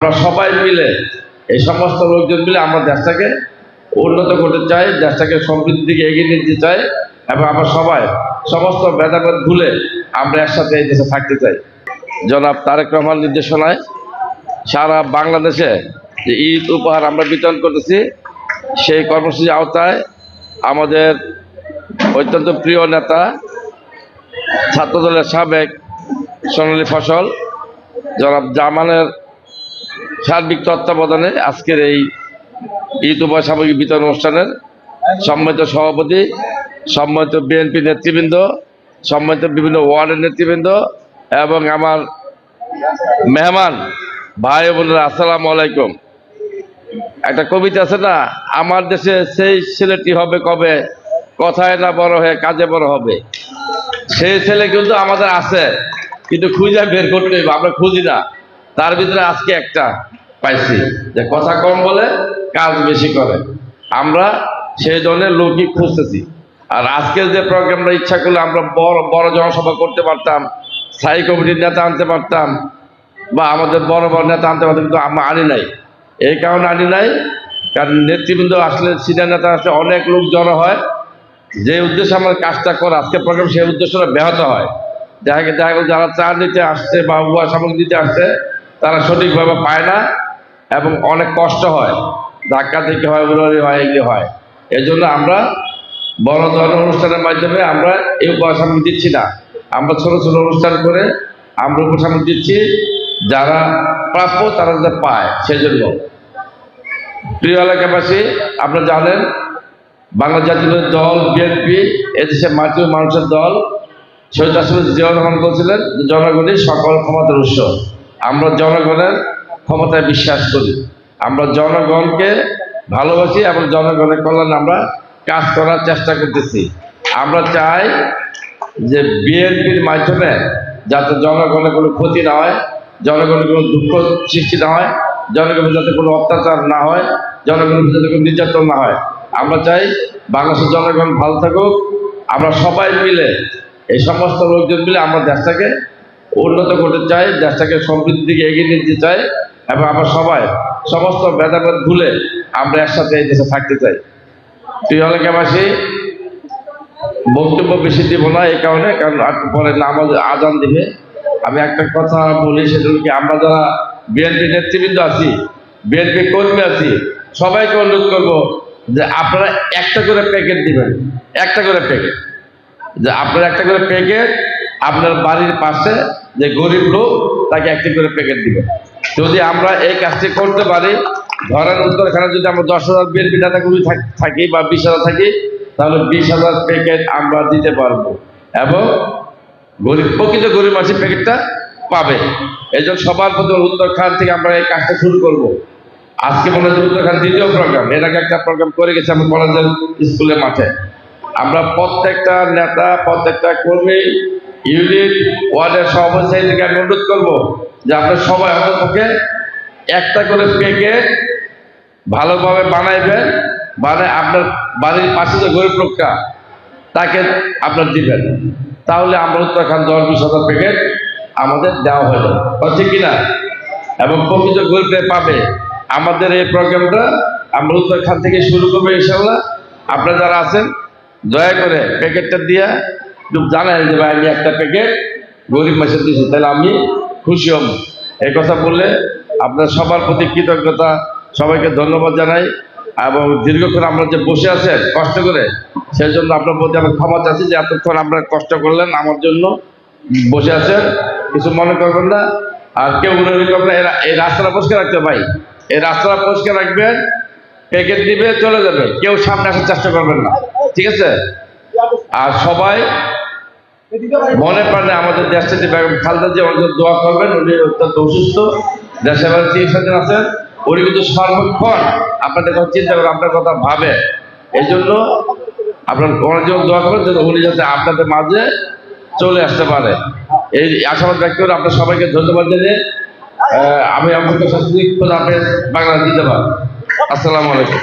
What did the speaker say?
আমরা সবাই মিলে, এই সমস্ত লোকজন মিলে আমরা দেশটাকে উন্নত করতে চাই, দেশটাকে সমৃদ্ধির দিকে এগিয়ে নিতে চাই এবং আমরা সবাই সমস্ত ভেদাভেদ ভুলে আমরা একসাথে এই দেশে থাকতে চাই। জনাব তারেক রহমান নির্দেশনায় সারা বাংলাদেশে যে ঈদ উপহার আমরা বিতরণ করতেছি, সেই কর্মসূচির আওতায় আমাদের অত্যন্ত প্রিয় নেতা, ছাত্রদলের সাবেক সোনালী ফসল জনাব জামানের সার্বিক তত্ত্বাবধানে আজকের এই ঈদ উপহার সামগ্রী বিতরণ অনুষ্ঠানের সম্মানিত সভাপতি, সম্মানিত বিএনপি নেতৃবৃন্দ, সম্মানিত বিভিন্ন ওয়ার্ডের নেতৃবৃন্দ এবং আমার মেহমান, ভাই বোনেরা, আসসালামু আলাইকুম। একটা কবিতা আছে না, আমার দেশে সেই ছেলেটি হবে কবে? কথায় না বড় হয়ে কাজে বড় হবে। সেই ছেলে কিন্তু আমাদের আছে, কিন্তু খুঁজে বের করতে আমরা খুঁজি না। তার ভিতরে আজকে একটা পাইছি যে কথা কম বলে কাজ বেশি করে। আমরা সেই ধরনের লোকই খুঁজতেছি। আর আজকের যে প্রোগ্রামটা ইচ্ছা করলে আমরা বড় বড় জনসভা করতে পারতাম, স্থায়ী কমিটির নেতা আনতে পারতাম, বা আমাদের বড় বড় নেতা আনতে পারতাম, কিন্তু আমরা আনি নাই। এই কারণে আনি নাই। কারণ নেতৃবৃন্দ আসলে, সিনিয়র নেতা আসলে অনেক লোক জড়ো হয়। যে উদ্দেশ্যে আমার কাজটা করে, আজকে প্রোগ্রাম সেই উদ্দেশ্যটা ব্যাহত হয়। দেখা দেখা যারা চা দিতে আসছে বা উহা সামগ্রী দিতে আসছে তারা সঠিকভাবে পায় না এবং অনেক কষ্ট হয়। ধাক্কা থেকে হয় উড়ারি হয়, এগুলি হয়। এই জন্য আমরা বড় ধরনের অনুষ্ঠানের মাধ্যমে আমরা এই উপহার দিচ্ছি না। আমরা ছোট ছোট অনুষ্ঠান করে আমরা উপহার দিচ্ছি। যারা প্রাপ্য, তারা যাতে পায়, সেজন্য। প্রিয় এলাকাবাসী, আপনারা জানেন বাংলা জাতীয় দল, বিএনপি, এদেশের ও মানুষের দল, শহীদ রাষ্ট্রপতি জিয়াউর যে, জনগণই সকল ক্ষমতার উৎস। আমরা জনগণের ক্ষমতায় বিশ্বাস করি। আমরা জনগণকে ভালোবাসি এবং জনগণের কল্যাণে আমরা কাজ করার চেষ্টা করতেছি। আমরা চাই যে বিএনপির মাধ্যমে যাতে জনগণের কোনো ক্ষতি না হয়, জনগণের কোনো দুঃখ সৃষ্টি না হয়, জনগণের যাতে কোনো অত্যাচার না হয়, জনগণের যাতে কোনো নির্যাতন না হয়। আমরা চাই বাংলাদেশের জনগণ ভালো থাকুক। আমরা সবাই মিলে, এই সমস্ত লোকজন মিলে আমরা দেশটাকে উন্নত করতে চাই, দেশটাকে সমৃদ্ধির দিকে এগিয়ে নিতে চাই এবং আমরা সবাই সমস্ত ভেদাভেদ ভুলে আমরা একসাথে এই দেশে থাকতে চাই। তুই প্রিয় এলাকাবাসী, বক্তব্য বেশি দিব না এই কারণে, কারণ পরে নামাজ আজান দিবে। আমি একটা কথা বলি, সেটা হলো কি, আমরা যারা বিএনপি নেতৃবৃন্দ আছি, বিএনপি কর্মী আছি, সবাইকে অনুরোধ করব যে আপনারা একটা করে প্যাকেট দিবেন, একটা করে প্যাকেট যে আপনার একটা করে প্যাকেট আপনার বাড়ির পাশে যে গরিব লোক, তাকে একটি করে প্যাকেট দিবেন যদি আমরা এই কাজটি করতে পারি, ধরেন উত্তরখানে যদি আমরা দশ হাজার বিএনপি নেতাগুলি থাক- বা বিশ হাজার থাকি, তাহলে বিশ হাজার প্যাকেট আমরা দিতে পারব। এবং গরিব প্রকৃত গরিব মানুষের প্যাকেটটা পাবে। এই জন্য সবার প্রতি উত্তরখান থেকে আমরা এই কাজটা শুরু করব। আজকে মনে হচ্ছে উত্তরখান দ্বিতীয় প্রোগ্রাম এর আগে একটা প্রোগ্রাম করে গেছে আমার কলেজের স্কুলের মাঠে। আমরা প্রত্যেকটা নেতা, প্রত্যেকটা কর্মী ইউনিট ওয়ার্ডের সভাপতি থেকে আমি অনুরোধ করব যে আপনার সবাই আমাদের পক্ষে একটা করে পেকে ভালোভাবে বানাইবেন বানায় আপনার বাড়ির পাশে যে গরিব লোকটা, তাকে আপনার দিবেন। তাহলে আমরা উত্তরাখণ্ড দশ বিশ হাজার প্যাকেট আমাদের দেওয়া হয়ে যাবে। হচ্ছে কিনা? এবং প্রকৃত গরিবরা পাবে। আমাদের এই প্রোগ্রামটা আমরা উত্তরাখণ্ড থেকে শুরু করব ইনশাল্লাহ আপনারা যারা আছেন, দয়া করে প্যাকেটটা দিয়ে জানাই যে ভাই, আমি একটা প্যাকেট গরিব মাসে দিয়েছি তাহলে আমি খুশি হব। এই কথা বললে আপনার সবার প্রতি কৃতজ্ঞতা, সবাইকে ধন্যবাদ জানাই। এবং দীর্ঘক্ষণ আমরা যে বসে আছেন কষ্ট করে সেই জন্য আপনার প্রতি আমি ক্ষমা চাচ্ছি যে এতক্ষণ আপনারা কষ্ট করলেন আমার জন্য বসে আছেন। কিছু মনে করবেন না। আর কেউ মনে করবেন না এই রাস্তাটা পরিষ্কার রাখতে ভাই। এই রাস্তাটা পরিষ্কার রাখবেন প্যাকেট দিবে চলে যাবে। কেউ সামনে আসার চেষ্টা করবেন না। ঠিক আছে? আর সবাই মনে প্রাণে আমাদের দেশটাতে বেগম খালদা যে আমাদের দোয়া করবেন, উনি অত্যন্ত অসুস্থ। দেশে এবার চিকিৎসাধীন আছেন, উনি কিন্তু সর্বক্ষণ আপনাদের কথা চিন্তা করে আপনার কথা ভাবে। এই জন্য আপনার ওনার জন্য দোয়া করবেন যাতে উনি যাতে আপনাদের মাঝে চলে আসতে পারে। এই আশাবাদ ব্যক্ত করে আপনার সবাইকে ধন্যবাদ জানিয়ে আমি আপনাকে শাস্তি বাংলা দিতে পারি আসসালামু আলাইকুম।